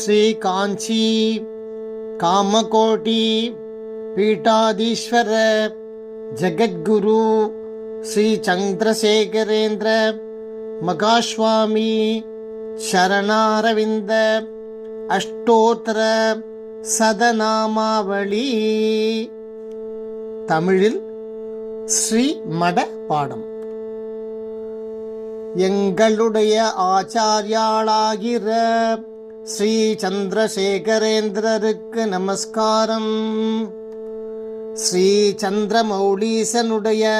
ஸ்ரீகாஞ்சி காமகோட்டி பீட்டாதீஸ்வர ஜகத்குரு ஸ்ரீ சந்திரசேகரேந்திர மகாஸ்வாமி சரணாரவிந்த அஷ்டோத்தர சதநாமாவளி. தமிழில் ஸ்ரீ மட பாடம் எங்களுடைய ஆச்சாரியாளாகிற ஸ்ரீ சந்திரசேகரேந்திரருக்கு நமஸ்காரம். ஸ்ரீ சந்திரமௌலீசனுடைய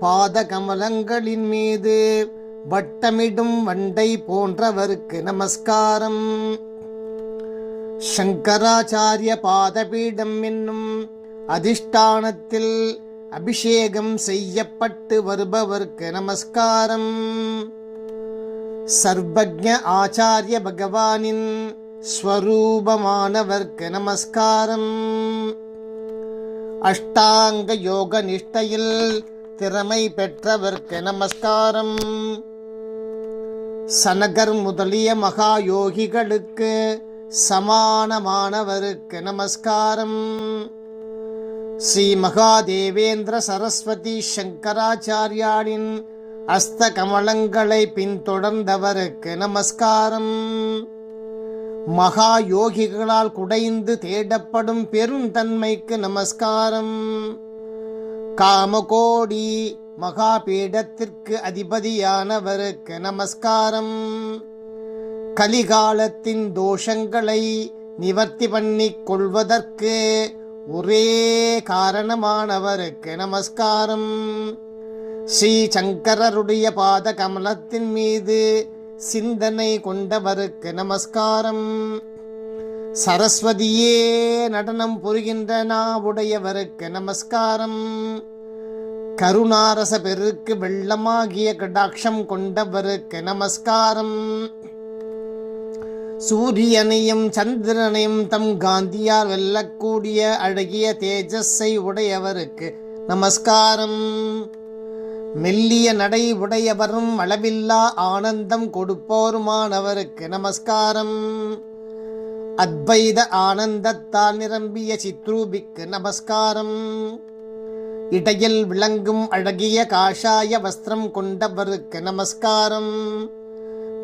பாத கமலங்களின் மீது வட்டமிடும் வண்டை போன்றவருக்கு நமஸ்காரம். சங்கராச்சாரிய பாதபீடம் என்னும் அதிஷ்டானத்தில் அபிஷேகம் செய்யப்பட்டு வருபவர்க்கு நமஸ்காரம். சர்வஜ ஆச்சாரிய பகவானின் ஸ்வரூபமானவர்க்கு நமஸ்காரம். அஷ்டாங்க யோக நிஷ்டையில் திறமை பெற்றவர்க்கு நமஸ்காரம். சனகர் முதலிய மகா யோகிகளுக்கு சமானமானவருக்கு நமஸ்காரம். ஸ்ரீ மகாதேவேந்திர சரஸ்வதி சங்கராச்சாரியாரின் அஸ்த கமலங்களை பின்தொடர்ந்தவருக்கு நமஸ்காரம். மகா யோகிகளால் குடைந்து தேடப்படும் பெருந்தன்மைக்கு நமஸ்காரம். காமகோடி மகாபீடத்திற்கு அதிபதியானவருக்கு நமஸ்காரம். கலிகாலத்தின் தோஷங்களை நிவர்த்தி பண்ணிக் கொள்வதற்கு ஒரே காரணமானவருக்கு நமஸ்காரம். ஸ்ரீ சங்கரருடைய பாத கமலத்தின் மீது சிந்தனை கொண்டவருக்கு நமஸ்காரம். சரஸ்வதியே நடனம் புரிகின்ற நாவுடையவருக்கு நமஸ்காரம். கருணாரச பெருக்கு வெள்ளமாகிய கடாட்சம் கொண்டவருக்கு நமஸ்காரம். சூரியனையும் சந்திரனையும் தம் காந்தியால் வெல்லக்கூடிய அழகிய தேஜஸை உடையவருக்கு நமஸ்காரம். மெல்லிய நடை உடையவரும் அளவில்லா ஆனந்தம் கொடுப்போருமானவருக்கு நமஸ்காரம். அத்வைத ஆனந்தத்தால் நிரம்பிய சித்ரூபிக்கு நமஸ்காரம். இடையில் விளங்கும் அழகிய காஷாய வஸ்திரம் கொண்டவருக்கு நமஸ்காரம்.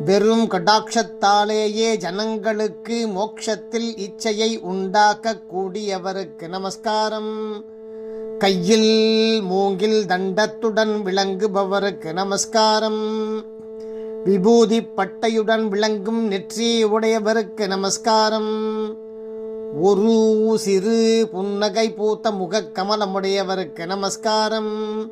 வெறும் கடாட்சத்தாலேயே ஜனங்களுக்கு மோட்சத்தில் இச்சையை உண்டாக்க கூடியவருக்கு நமஸ்காரம். கையில் மூங்கில் தண்டத்துடன் விளங்குபவருக்கு நமஸ்காரம். விபூதி பட்டையுடன் விளங்கும் நெற்றி உடையவருக்கு நமஸ்காரம். ஒரு சிறு புன்னகை பூத்த முகக்கமலமுடையவருக்கு நமஸ்காரம்.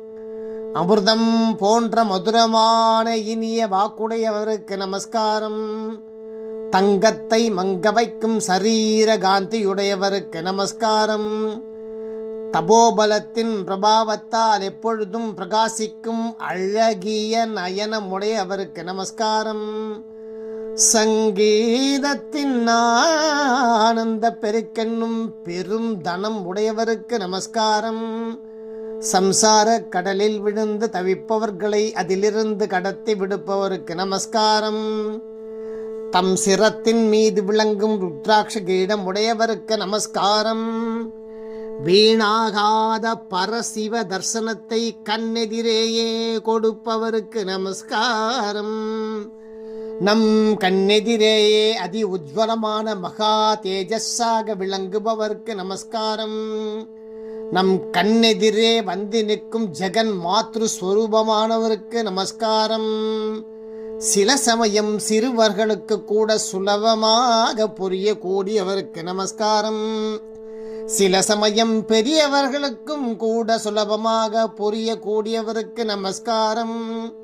அமிர்தம் போன்ற மதுரமான இனிய வாக்குடையவருக்கு நமஸ்காரம். தங்கத்தை மங்க வைக்கும் சரீர காந்தியுடையவருக்கு நமஸ்காரம். தபோபலத்தின் பிரபாவத்தால் எப்பொழுதும் பிரகாசிக்கும் அழகிய நயனமுடையவருக்கு நமஸ்காரம். சங்கீதத்தின் ஆனந்த பெருக்கென்னும் பெரும் தனம் உடையவருக்கு நமஸ்காரம். சம்சார கடலில் விழுந்து தவிப்பவர்களை அதிலிருந்து கடத்தி விடுப்பவருக்கு நமஸ்காரம். தம் சிரத்தின் மீது விளங்கும் ருத்ராட்ச கீடம் உடையவருக்கு நமஸ்காரம். வீணாகாத பரசிவ தர்சனத்தை கண்ணெதிரேயே கொடுப்பவருக்கு நமஸ்காரம். நம் கண்ணெதிரேயே அதி உஜ்வலமான மகா தேஜஸாக விளங்குபவர்க்கு நமஸ்காரம். நம் கண்ணெதிரே வந்து நிற்கும் ஜெகன் மாத்ரு ஸ்வரூபமானவருக்கு நமஸ்காரம். சில சமயம் சிறுவர்களுக்கு கூட சுலபமாக புரியக்கூடியவருக்கு நமஸ்காரம். சில சமயம் பெரியவர்களுக்கும் கூட சுலபமாக புரியக்கூடியவருக்கு நமஸ்காரம்.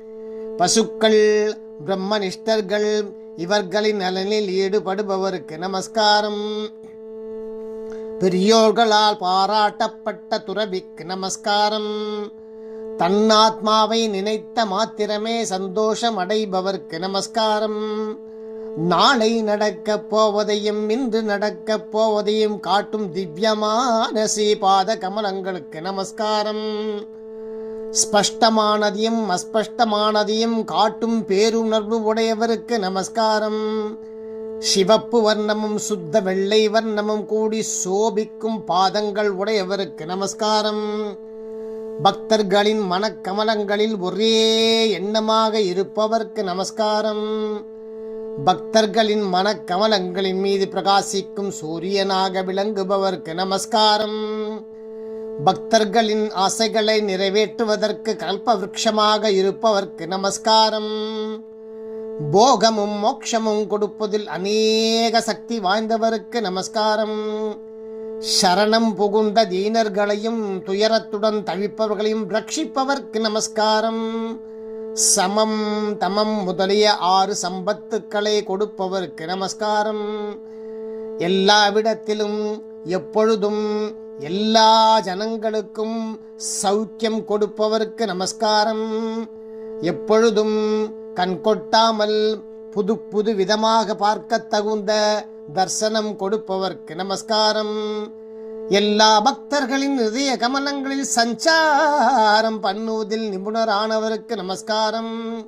பசுக்கள் பிரம்மனிஷ்டர்கள் இவர்களின் நலனில் ஈடுபடுபவருக்கு நமஸ்காரம். பெரியோர்களால் பாராட்டப்பட்ட துறவிக்கு நமஸ்காரம். தன்னாத்மாவை நினைத்த மாத்திரமே சந்தோஷம் அடைபவர்க்கு நமஸ்காரம். நாளை நடக்கப் போவதையும் இன்று நடக்கப் போவதையும் காட்டும் திவ்யமான ஸ்ரீபாத கமலங்களுக்கு நமஸ்காரம். ஸ்பஷ்டமானதையும் அஸ்பஷ்டமானதையும் காட்டும் பேருணர்வு உடையவருக்கு நமஸ்காரம். சிவப்பு வர்ணமும் சுத்த வெள்ளை வர்ணமும் கூடி சோபிக்கும் பாதங்கள் உடையவருக்கு நமஸ்காரம். பக்தர்களின் மனக்கமலங்களில் ஒரே எண்ணமாக இருப்பவர்க்கு நமஸ்காரம். பக்தர்களின் மனக்கமலங்களின் மீது பிரகாசிக்கும் சூரியனாக விளங்குபவர்க்கு நமஸ்காரம். பக்தர்களின் ஆசைகளை நிறைவேற்றுவதற்கு கல்பவிருட்சமாக இருப்பவர்க்கு நமஸ்காரம். போகமும் மோட்சமும் கொடுப்பதில் அநேக சக்தி வாய்ந்தவருக்கு நமஸ்காரம். சரணம் புகுந்த தீனர்களையும் துயரத்துடன் தவிப்பவர்களையும் ரட்சிப்பவர்க்கு நமஸ்காரம். சமம் தமம் முதலிய ஆறு சம்பத்துக்களை கொடுப்பவருக்கு நமஸ்காரம். எல்லாவிடத்திலும் எப்பொழுதும் எல்லா ஜனங்களுக்கும் சௌக்கியம் கொடுப்பவர்க்கு நமஸ்காரம். எப்பொழுதும் கண் கொட்டாமல் புது புது விதமாக பார்க்க தகுந்த தர்சனம் கொடுப்பவர்க்கு நமஸ்காரம். எல்லா பக்தர்களின் இதய கமலங்களில் சஞ்சாரம் பண்ணுவதில் நிபுணரானவருக்கு நமஸ்காரம்.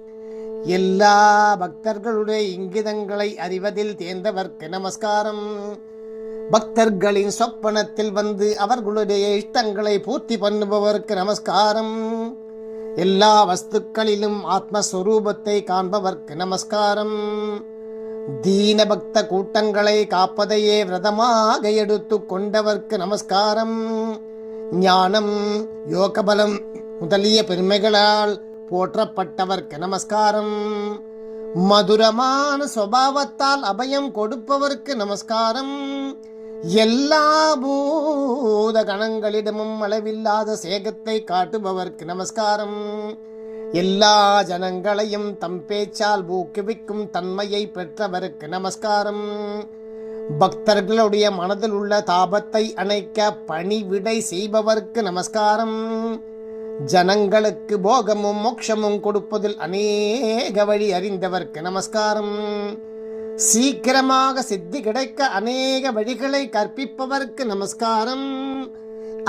எல்லா பக்தர்களுடைய இங்கிதங்களை அறிவதில் தேர்ந்தவர்க்கு நமஸ்காரம். பக்தர்களின் சொப்பனத்தில் வந்து அவர்களுடைய இஷ்டங்களை பூர்த்தி பண்ணுபவருக்கு நமஸ்காரம். எல்லா வஸ்துக்களிலும் ஆத்மஸ்வரூபத்தை காண்பவர்க்கு நமஸ்காரம். தீனபக்த கூட்டங்களை காப்பதையே விரதமாக எடுத்து கொண்டவர்க்கு நமஸ்காரம். ஞானம் யோகபலம் முதலிய பெருமைகளால் போற்றப்பட்டவர்க்கு நமஸ்காரம். மதுரமான சுவாவத்தால் அபயம் கொடுப்பவர்க்கு நமஸ்காரம். எல்லா பூத கணங்களிடமும் அளவில்லாத சேகத்தை காட்டுபவர்க்கு நமஸ்காரம். எல்லா ஜனங்களையும் தம் பேச்சால் ஊக்குவிக்கும் தன்மையை பெற்றவருக்கு நமஸ்காரம். பக்தர்களுடைய மனதில் உள்ள தாபத்தை அணைக்க பணிவிடை செய்பவர்க்கு நமஸ்காரம். ஜனங்களுக்கு போகமும் மோட்சமும் கொடுப்பதில் அநேக வழி அறிந்தவர்க்கு நமஸ்காரம். சீக்கிரமாக சித்தி கிடைக்க அநேக வழிகளை கற்பிப்பவர்க்கு நமஸ்காரம்.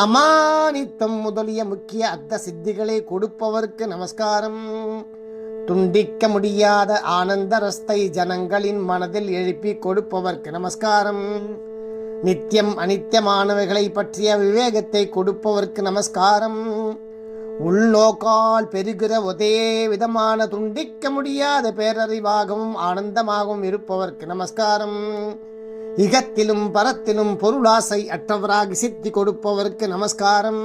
அமானித்தம் முதலிய முக்கிய அர்த்த சித்திகளை கொடுப்பவர்க்கு நமஸ்காரம். துண்டிக்க முடியாத ஆனந்த ரஸ்தை ஜனங்களின் மனதில் எழுப்பி கொடுப்பவர்க்கு நமஸ்காரம். நித்தியம் அனித்தியமானவைகளை பற்றிய விவேகத்தை கொடுப்பவர்க்கு நமஸ்காரம். உள்நோக்கால் பெருகிற ஒரே விதமான துண்டிக்க முடியாத பேரறிவாகவும் ஆனந்தமாகவும் இருப்பவர்க்கு நமஸ்காரம். இகத்திலும் பரத்திலும் பொருளாசை அற்றவராக சித்தி கொடுப்பவர்க்கு நமஸ்காரம்.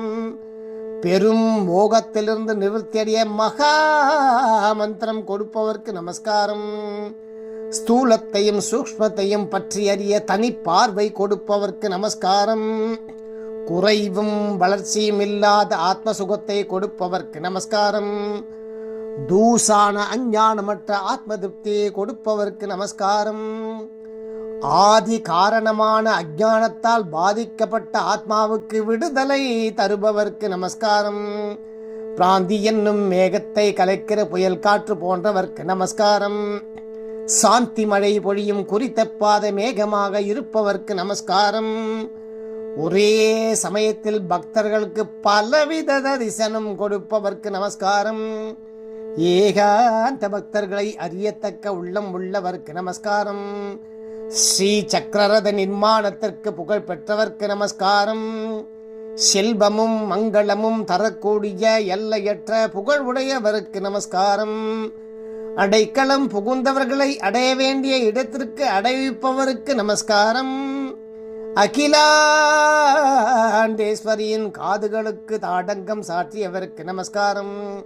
பெரும் மோகத்திலிருந்து நிவர்த்தியடைய மகா மந்திரம் கொடுப்பவர்க்கு நமஸ்காரம். ஸ்தூலத்தையும் சூக்ஷ்மத்தையும் பற்றி அறிய தனி பார்வை கொடுப்பவர்க்கு நமஸ்காரம். குறைவும் வளர்ச்சியும் இல்லாத ஆத்ம சுகத்தை கொடுப்பவர்க்கு நமஸ்காரம். தூசான அஞ்ஞானமற்ற ஆத்ம திருப்தியை கொடுப்பவர்க்கு நமஸ்காரம். ஆதி காரணமான அஜானத்தால் பாதிக்கப்பட்ட ஆத்மாவுக்கு விடுதலை தருபவர்க்கு நமஸ்காரம். பிராந்தி என்னும் மேகத்தை கலைக்கிற புயல் காற்று போன்றவர்க்கு நமஸ்காரம். சாந்தி மழை பொழியும் குறித்த பாத மேகமாக இருப்பவர்க்கு நமஸ்காரம். ஒரே சமயத்தில் பக்தர்களுக்கு பலவித தரிசனம் கொடுப்பவர்க்கு நமஸ்காரம். ஏகாந்த பக்தர்களை அறியத்தக்க உள்ளம் உள்ளவர்க்கு நமஸ்காரம். ஸ்ரீ சக்கரரத நிர்மாணத்திற்கு புகழ் பெற்றவர்க்கு நமஸ்காரம். செல்வமும் மங்களமும் தரக்கூடிய எல்லையற்ற புகழ் உடையவருக்கு நமஸ்காரம். அடைக்கலம் புகுந்தவர்களை அடைய வேண்டிய இடத்திற்கு அடைவிப்பவருக்கு நமஸ்காரம். அகிலாண்டேஸ்வரியின் காதுகளுக்கு தாடங்கம் சாற்றியவருக்கு நமஸ்காரம்.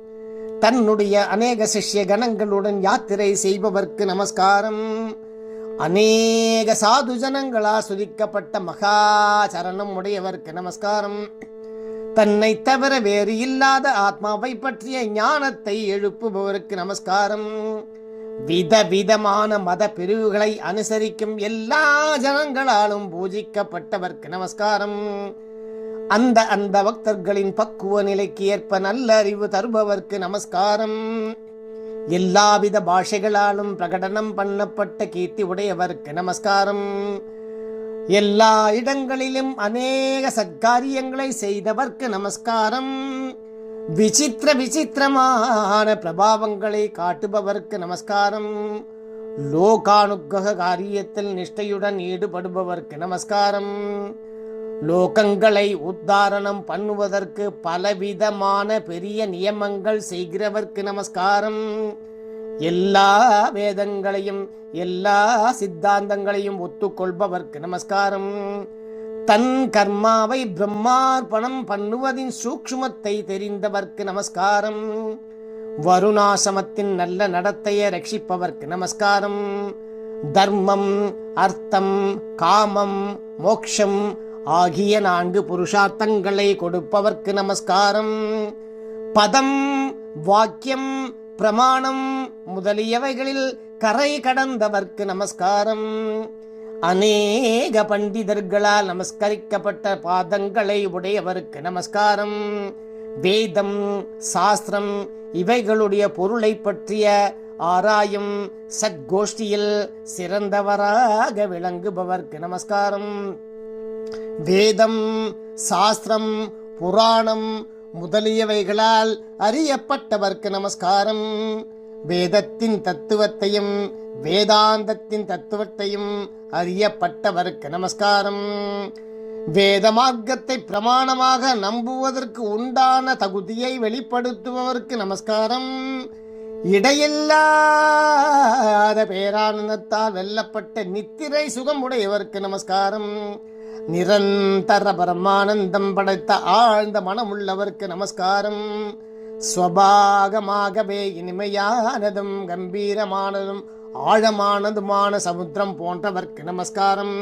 தன்னுடைய அநேக சிஷ்ய கணங்களுடன் யாத்திரை செய்பவர்க்கு நமஸ்காரம். அநேக சாது ஜனங்களா சுதிக்கப்பட்ட மகாச்சரணம் உடையவர்க்கு நமஸ்காரம். தன்னை தவிர வேறு இல்லாத ஆத்மாவை பற்றிய ஞானத்தை எழுப்புபவருக்கு நமஸ்காரம். விதவிதமான மத பிரிவுகளை அனுசரிக்கும் எல்லா ஜனங்களாலும் பூஜிக்கப்பட்டவர்க்கு நமஸ்காரம். அந்த அந்த பக்தர்களின் பக்குவ நிலைக்கு ஏற்ப நல்ல அறிவு தருபவர்க்கு நமஸ்காரம். எல்லாவித பாஷைகளாலும் பிரகடனம் பண்ணப்பட்ட கீர்த்தி உடையவர்க்கு நமஸ்காரம். எல்லா இடங்களிலும் அநேக சத்காரியங்களை செய்தவர்க்கு நமஸ்காரம். விசித்திர விசித்திரமான பிரபாவங்களை காட்டுபவர்க்கு நமஸ்காரம். லோகானுக்கிரக காரியத்தில் நிஷ்டையுடன் ஈடுபடுபவர்க்கு நமஸ்காரம். லோகங்களை உத்தாரணம் பண்ணுவதற்கு பலவிதமான பெரிய நியமங்கள் செய்கிறவர்க்கு நமஸ்காரம். எல்லா வேதங்களையும் எல்லா சித்தாந்தங்களையும் ஒத்துக்கொள்பவர்க்கு நமஸ்காரம். தன் கர்மாவை பிரம்மார்ப்பணம் பண்ணுவதின் சூக்ஷ்மத்தை தெரிந்தவர்க்கு நமஸ்காரம். வருணாசமத்தின் நல்ல நடத்தையை ரட்சிப்பவர்க்கு நமஸ்காரம். தர்மம் அர்த்தம் காமம் மோக்ஷம் ஆகிய நான்கு புருஷார்த்தங்களை கொடுப்பவர்க்கு நமஸ்காரம். பதம் வாக்கியம் பிரமாணம் முதலியவைகளில் கரை கடந்தவர்க்கு நமஸ்காரம். அநேக பண்டிதர்களால் நமஸ்கரிக்கப்பட்ட பாதங்களை உடையவருக்கு நமஸ்காரம். வேதம் சாஸ்திரம் இவைகளுடைய பொருளை பற்றிய ஆராயும் சத்கோஷ்டியில் சிறந்தவராக விளங்குபவர்க்கு நமஸ்காரம். வேதம் சாஸ்திரம் புராணம் முதலியவைகளால் அறியப்பட்டவர்க்கு நமஸ்காரம். வேதத்தின் தத்துவத்தையும் வேதாந்தத்தின் தத்துவத்தையும் அறியப்பட்டவர்க்கு நமஸ்காரம். வேத மார்க்கத்தை பிரமாணமாக நம்புவதற்கு உண்டான தகுதியை வெளிப்படுத்துபவர்க்கு நமஸ்காரம். இடையில்லாத பேரானந்தத்தால் வெல்லப்பட்ட நித்திரை சுகம் உடையவர்க்கு நமஸ்காரம். நிரந்தர பரமானந்தம் படைத்த ஆழ்ந்த மனமுள்ளவர்க்கு நமஸ்காரம். ஸ்வபாகமாகவே இனிமையானதும் கம்பீரமானதும் ஆழமானதுமான சமுத்திரம் போன்றவர்க்கு நமஸ்காரம்.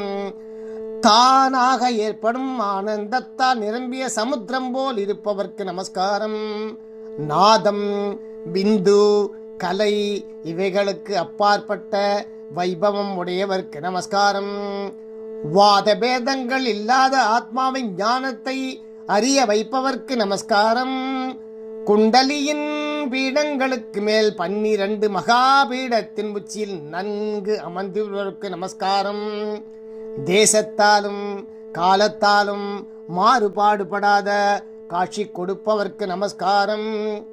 தானாக ஏற்படும் ஆனந்தத்தால் நிரம்பிய சமுத்திரம் போல் இருப்பவர்க்கு நமஸ்காரம். நாதம் பிந்து கலை இவைகளுக்கு அப்பாற்பட்ட வைபவம் உடையவர்க்கு நமஸ்காரம். வாத பேதங்கள் இல்லாத ஆத்மாவின் ஞானத்தை அறிய வைப்பவர்க்கு நமஸ்காரம். குண்டலியின் பீடங்களுக்கு மேல் பன்னிரண்டு மகாபீடத்தின் உச்சியில் நன்கு அமர்ந்துள்ளவருக்கு நமஸ்காரம். தேசத்தாலும் காலத்தாலும் மாறுபாடுபடாத காட்சி கொடுப்பவர்க்கு நமஸ்காரம்.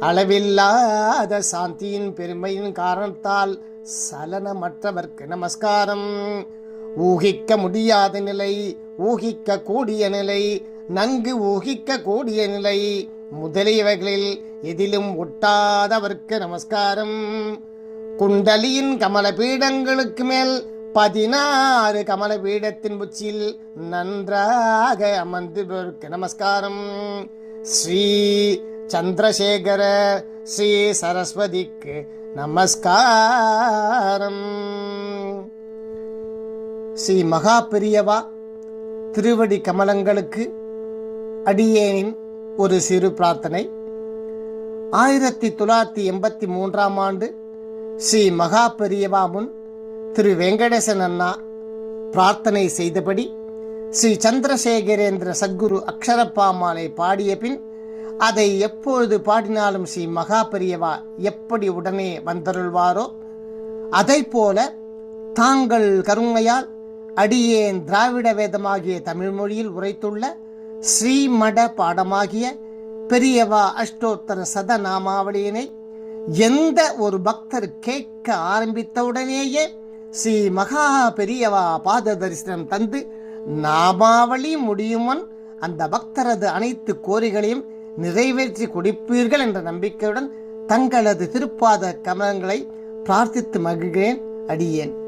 அளவில்லாத சாந்தியின் பெருமையின் காரணத்தால் சலனமற்றவர்க்கு நமஸ்காரம். ஊகிக்க முடியாத நிலை ஊகிக்க கூடிய நிலை நன்கு ஊகிக்க கூடிய நிலை. முதலியவைகளில் எதிலும் ஒட்டாதவர்க்கு நமஸ்காரம். குண்டலியின் கமல பீடங்களுக்கு மேல் பதினாறு கமல பீடத்தின் உச்சியில் நன்றாக அமர்ந்தவருக்கு நமஸ்காரம். ஸ்ரீ சந்திரசேகர ஸ்ரீ சரஸ்வதிக்கு நமஸ்காரம். ஸ்ரீ மகா பெரியவா திருவடி கமலங்களுக்கு அடியேனின் ஒரு சிறு பிரார்த்தனை. ஆயிரத்தி தொள்ளாயிரத்தி எண்பத்தி மூன்றாம் ஆண்டு ஸ்ரீ மகா பெரியவா முன் திரு வெங்கடேசன் அண்ணா பிரார்த்தனை செய்தபடி ஸ்ரீ சந்திரசேகரேந்திர சத்குரு அக்ஷரப்பாமாலை பாடிய பின் அதை எப்பொழுது பாடினாலும் ஸ்ரீ மகா பெரியவா எப்படி உடனே வந்தருள்வாரோ அதை போல தாங்கள் கருணையால் அடியேன் திராவிட வேதமாகிய தமிழ் மொழியில் உரைத்துள்ள ஸ்ரீமட பாடமாகிய பெரியவா அஷ்டோத்தர சதநாமாவளியினை எந்த ஒரு பக்தர் கேட்க ஆரம்பித்தவுடனேயே ஸ்ரீ மகா பெரியவா பாத தரிசனம் தந்து நாமாவளி முடியுமன் அந்த பக்தரது அனைத்து கோரிகளையும் நிறைவேற்றி கொடுப்பீர்கள் என்ற நம்பிக்கையுடன் தங்களது திருப்பாத கமலங்களை பிரார்த்தித்து மகிழ்கிறேன். அடியேன்.